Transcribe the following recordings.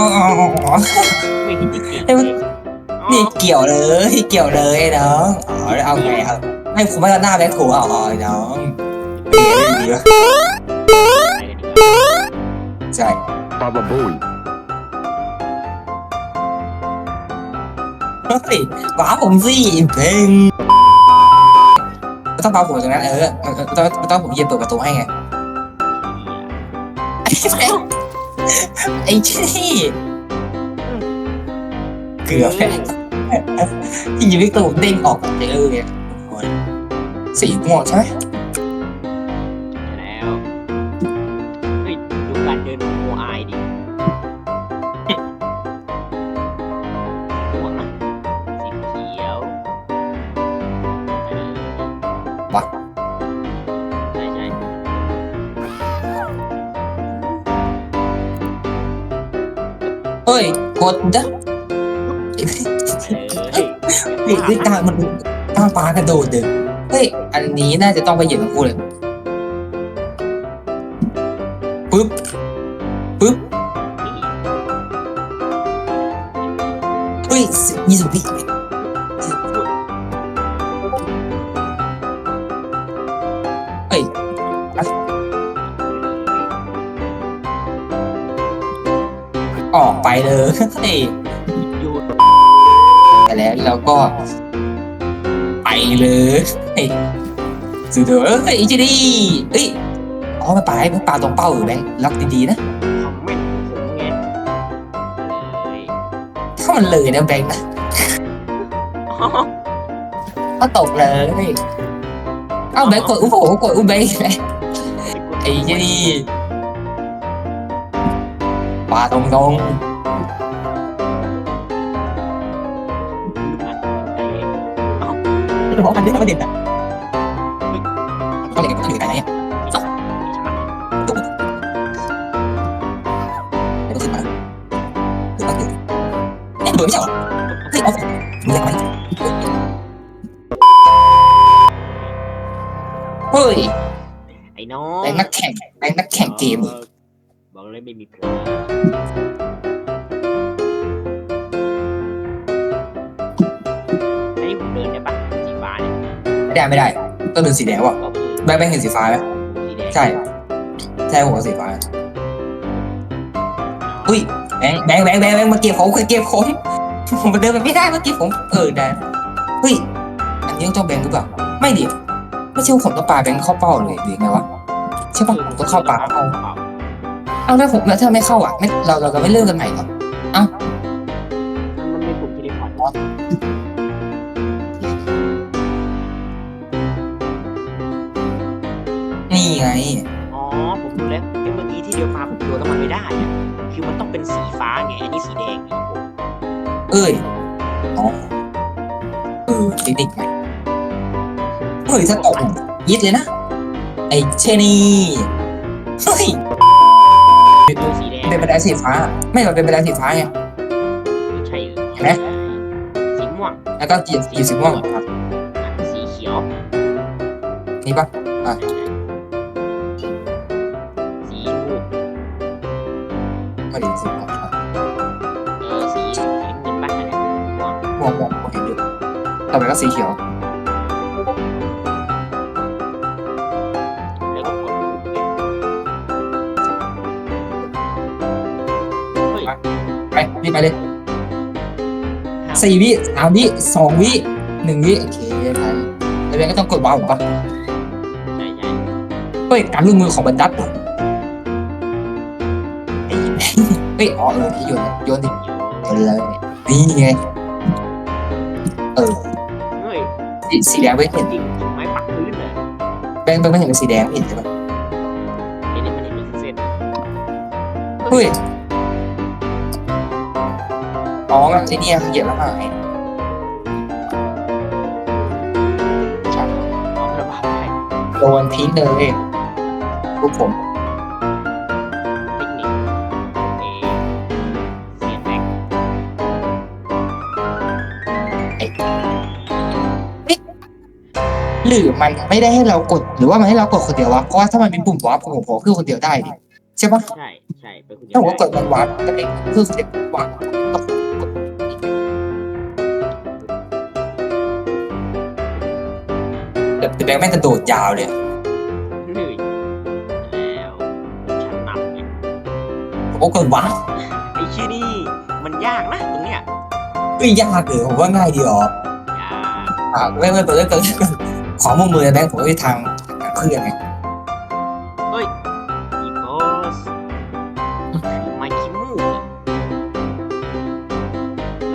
เอาเอาเอาเอาไม่เห็นจริงเอ้ยมันนี่เกี่ยวเลยเกี่ยวเลยไอ้น้องอ๋อแล้วเอาไงเอาให้ผมไม่เอาหน้าแบงค์ถูเอาอไอ้น้องเรียนดีวะใช่ Baba Booey. เฮ้ยว้าผมสิเพลงต้องเบาผมตรงนั้นเออเออเออต้องต้องผมเยียบเปิดประตูให้ไงไอ้แม่ง ไอ้ชี่เกือบแล้วที่อยู่ที่ตัวผมเด้งออกเจอเนี่ยโอ้ยสีม่วงใช่ไหมแล้วเฮ้ยดูการเดินของโมอายดิ ฮ้ยกดนะเฮ้ยเฮ้ยด้วยตามันตางปลากระโดดเด้อเฮ้ย อันนี้น่าจะต้องไปเหยียบทั้งคู่เลยปึ๊บปึ๊บเฮ้ยยี่สิบวิ ออกไปเลยเฮ้ยโยนไปแล้วแล้วก็ ไปเลยเฮ้สุดยอดเฮ้ยจีดีเฮ้ยอ๋อมาปาให้ปาตรงเป้าอยู่แบงค์ล็อกดีๆนะคอมเมนต์ผมไงเลยถ้ามันเลยนะแบงค์นะก็ตกเลยเอ้าแบงค์กดอุ้มโหกดอุ้มแบงค์เลยไอ้จีดีาตรงตรงๆจะบอกกันด้วยประเด็นอะต้องเด็กต้องอยู่ไหนเนี่ยไม่ต้องขึ้นมาหรือว่าคือเอ๊ะโดยไม่ใช่เหรอเฮ้ยเอาเรียกไหมเฮ้ยไอ้น้องแบงค์นักแข่งแบงค์นักแข่งเกมบอกเลยไม่มีเพลง ไม่ได้ไม่ได้ ต้องเดินสีแดงว่ะบอกคือแบงค์แบงค์เห็นสีฟ้าไหมสีแดงใช่ใช่หัวสีฟ้าอุ้ยแบงค์แบงค์แบงค์แบงค์แบงค์มาเก็บผมเคยเก็บผมผมเดินไปไม่ได้เมื่อกี้ผมเออได้เฮ้ยอันนี้ต้องเจ้าแบงค์หรือเปล่าไม่ดิไม่ใช่ว่าผมต้องปาแบงค์เข้าเป้าเลยหรือไงวะใช่ปะผมต้องเข้าปาเข้าเอาแล้วผมแล้วถ้าไม่เข้าอะไม่เราเราจะไม่เริ่มกันใหม่เหรอ ไง อ๋อ ผมดูแล้วไอ้เมื่อกี้ที่เดียวมาผมโยนแล้วมันไม่ได้อะคือมันต้องเป็นสีฟ้าไง อันนี้สีแดงอีกผมเอ้ย อ๋อ เออเทคนิคไงเฮ้ยถ้าตกยิดเลยนะ ไอ้เชนี่เฮ้ยดูสีแดง เป็นบันไดสีฟ้า ไม่มันเป็นบันไดสีฟ้าไง ใช่เห็นไหม สีม่วง แล้วก็เหยียบเหยียบสีม่วงครับอะสีเขียว นี่ปะสี ไม่ได้สีม่วงครับเออสีสีเงินบ้านเนี่ยม่วงม่วงม่วงผมเห็นอยู่ต่อไปก็สีเขียว แล้วก็กดปุ่มเนี่ยเฮ้ยไปนี่ไปเลยสี่วิสามวิสองวิหนึ่งวิโอเคไปแล้วเบนก็ต้องกดว้าวผมปะใช่ใช่เฮ้ยการลูกมือของบรรดัดเหรอ ฮ้ยอ๋อเออที่โยนโยนดิโยโยนเลยนี่ไงเออเฮ้ยสีสีแดงไม่เห็นจริงจริงไม้ปักพื้นเลยแบงค์แบงค์ไม่เห็นเป็นสีแดงไม่เห็นใช่ปะไอ้นี่มันเห็นเป็นเส้นเฮ้ยอ๋อมันไอ้เนี่ยเหยียบแล้วหายอ๋อระบาดได้โดนทิ้งเลยพวกผม หรือมันไม่ได้ให้เรากดหรือว่ามันให้เรากดคนเดียววะเพราะว่าถ้ามันเป็นปุ่มวาร์ปผมผมขึ้นคนเดียวได้ดิใช่ปะใช่ใช่ไปคุณถ้าผมเกิดมันวัดก็เป็นเครื่องเสียงวัดต้องกดแต่แต่แบงค์แม่งกระโดดยาวเลยเหนื่อยแล้วฉันนำไงผมก็เกิดวัดไอ้ชื่อนี่มันยากนะตรงเนี้ยเอ้ยยากเลยผมว่าง่ายดีหรอ ยากอ่าไม่ไม่เปิด ไม่เปิดไม่เปิดขอมือมือแบงค์ผมไปทางเครื่องไงอีโพสไมคิมูอะ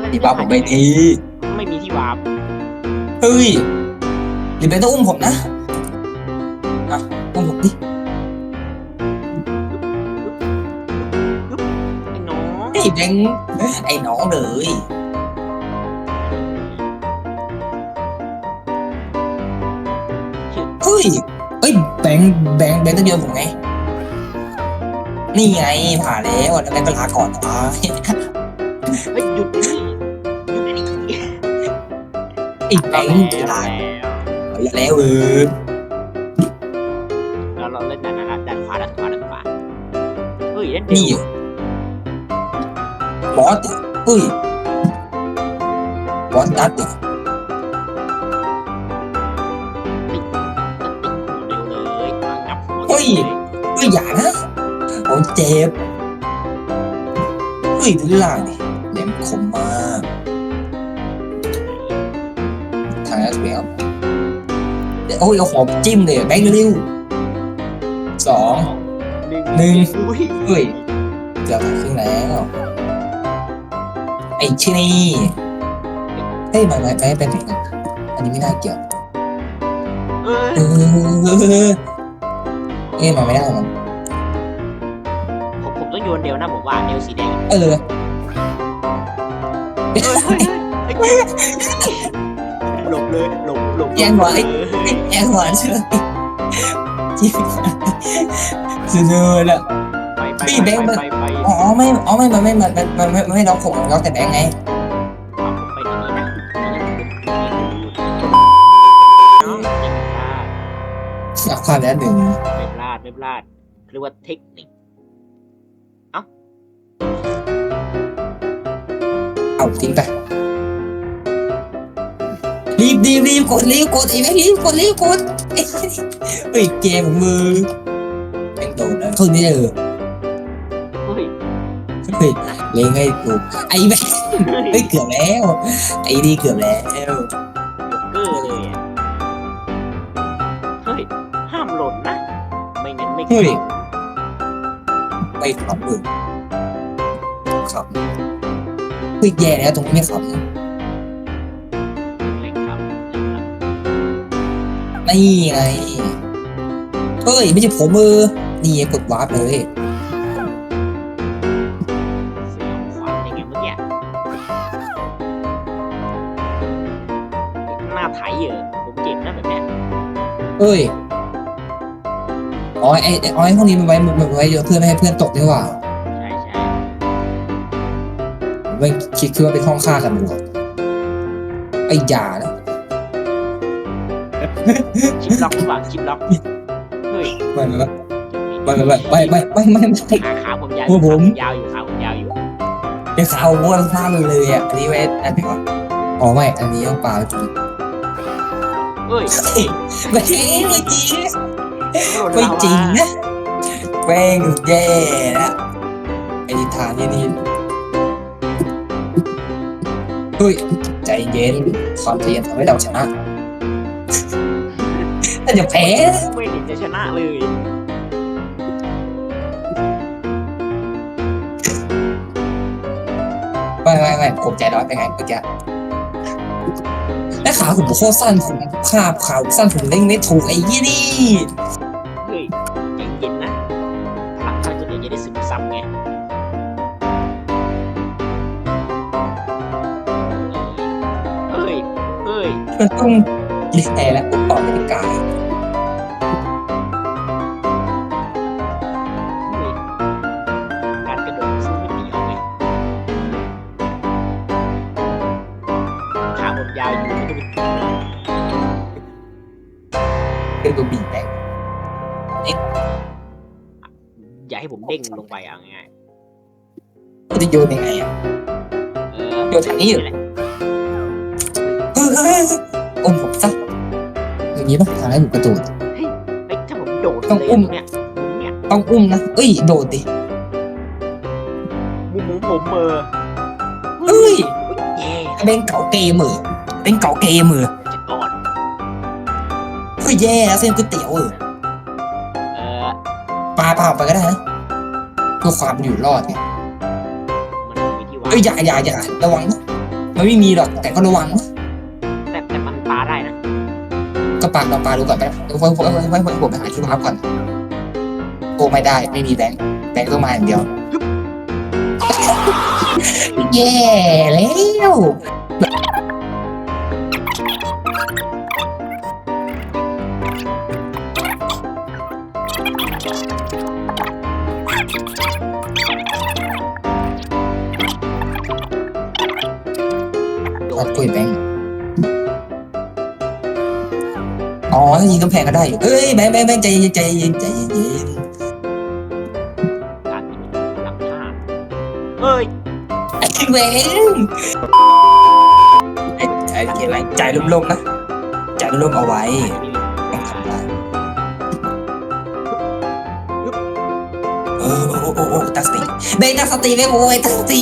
แล้วที่บ้าผมไม่ดีไม่มีที่วาร์ปเฮ้ยหรือแบงค์ต้องอุ้มผมนะอะอุ้มผมดิไอ้น้องไอ้แบงค์ไอ้น้องเลย ฮ้ยเอ้ยแบงค์แบงค์แบงค์ต้องโยนผมไง นี่ไงผ่านแล้วแล้วแบงค์ก็ลาก่อนอะเฮ้ยหยุดนี่หยุดนี่ไอ้แบงค์จะลาอย่าแล้วเออแล้วเราเล่นด้านนั้นด้านขวาด้านขวาด้านขวาเฮ้ยเล่นนี่เดียวบอสเฮ้ยบอสตัดดิเร็ อย่านะผมเจ็บเฮ้ยดูล่างดิแหลมคมมากทางนั้นสวยครับเดี๋ยวโอ้ยเอาหอมจิ้มเลยแบงค์เร็วสองหนึ่งอุ้ยเฮ้ยเกือบครึ่งแล้วไอ้ที่นี่เฮ้ยมาไหมไปเป็นถึงอันนี้ไม่น่าเกี่ยวเออ เอ้ยมาไม่ได้มันผมผมต้องโยนเดียวนะผมว่าเดียวสีแดงเออเฮ้ยเฮ้ยเฮ้ยหลบเลยหลบหลบแย่งไว้เลยแย่งหวานเชื่อจิ้มสุดๆอะไปไปพี่แบงค์ไปมันไปไปอ๋อไม่อ๋อไม่มันไม่มันมันมันไม่ไม่ล็อกผมล็อกแต่แบงค์ไงเอาผมไปอย่างนี้นะน้องไม่พลาดล็อกความแล้วหนึ่ง ไม่พลาดไม่พลาดเรียกว่าเทคนิคเอาทิ้งไปรีบรีบรีบกดรีบกดไอ้แม่งรีบกดรีบกดเฮ้ยเกมของมือแม่งโดนแล้วทุนนี่เออเฮ้ยเฮ้ยเลี้ยงให้กูไอ้แม่งเฮ้ยเฮ้ยเกือบแล้วไอ้นี่เกือบแล้ว เฮ้ยไปขับเลยขับคือแย่แล้วตรงนี้ไม่ขับนี่ไงเฮ้ย ไม่ใช่ผมมือ นี่กดวาร์ปเลยหน้าไถเยอะผมเจ็บนะแบบนี้ยเอ้ย อ๋อไอ้ไอ้อ๋อไอ้พวกนี้มันไว้มันมันไว้เยอะเพื่อไม่ให้เพื่อนตกนี่หว่าใช่ใช่ผมไม่คิดคือว่าเป็นห้องฆ่ากันหมดไอ้ยานะชิปล็อกหรือเปล่าชิปล็อกเฮ้ยไม่ไม่ไม่ไม่ไม่ไม่ไม่ไม่ไม่ไม่ขาขาผมยาวโอ้ผมขายาวอยู่ขาผมยาวอยู่ไอ้เขาม้วนซ่านเลยอะอันนี้ไว้อันไหนวะอ๋อไม่อันนี้ต้องปลาจริงเฮ้ยไม่จริงไม่จริงหล่น ไม่ลาวาจริงนะแม่งแย่นะไอ้นิทานนี่นี่เฮ้ยใจเย็นความใจเย็นทำให้เราชนะแต่จะแพ้ไม่เห็นจะชนะเลยไม่ไม่ไม่ผมใจร้อนไปไงเมื่อกี้และขาผมโคตรสั้นผมขาขาผมสั้นผมเล่งไม่ถูกไอ้ยี่นี่ มันต้องยิงแอร์และอุปกรณ์ในกายเฮ้ยการกระโดดสู้ไม่เดียวไงขาผมยาวอยู่ไม่ต้องไปเป็นตัวบีบแบงอย่าให้ผมเด้งลงไปเอาง่ายจะโยนยังไงอะๆเออโยนทางนี้เหรอแหละเฮ้ยเฮ้ยเฮ้ย อมผมซะอย่างนี้ป่ะทางให้ผมกระโดด เฮ้ยถ้าผมโดดต้องเลยอุ้ม เนี่ยมุมเนี่ยต้องอุ้มนะเอ้ยโดดดิมุมมุมผมเมอเอ้ยแย่เป็นเก่าเกมเหรอเป็นเก่าเกมเหรอจะก่อนเฮ้ยแย่แล้วเส้นก๋วยเตี๋ยวเออเออปลาเปล่าไปก็ได้นะเพื่อความอยู่รอดไงมันมีวิธีว่าเอ้ยอย่าอย่าอย่าระวังนะมันไม่มีหรอกแต่ก็ระวังนะแต่แต่มั นปาได้นะก็ปลาเราปลาดูก่อนไปเดี๋ยวผมผมผมผมผมไปหาที่วาร์ปก่อนโอ้ไม่ได้ ไม่มีแบงค์แบงค์ต้องมาอย่างเดียวแย่แล้วโดเอานคุยแบงค์ อ๋อถ้ายิงกำแพงก็ได้อยู่เอ้ยแบงค์แบงค์แบงค์ใจเย็นใจเย็นใจเย็นการที่มันหลังท่าเฮ้ยไอ้แบงค์ไอ้ไอ้เก็บไว้ใจลุ่มๆนะใจลุ่มๆเอาไว้แบงค์ทำได้เออโอ้โอ้โอ้ตั้งสติแบงค์ตั้งสติแบงค์โอ้ยตั้งสติ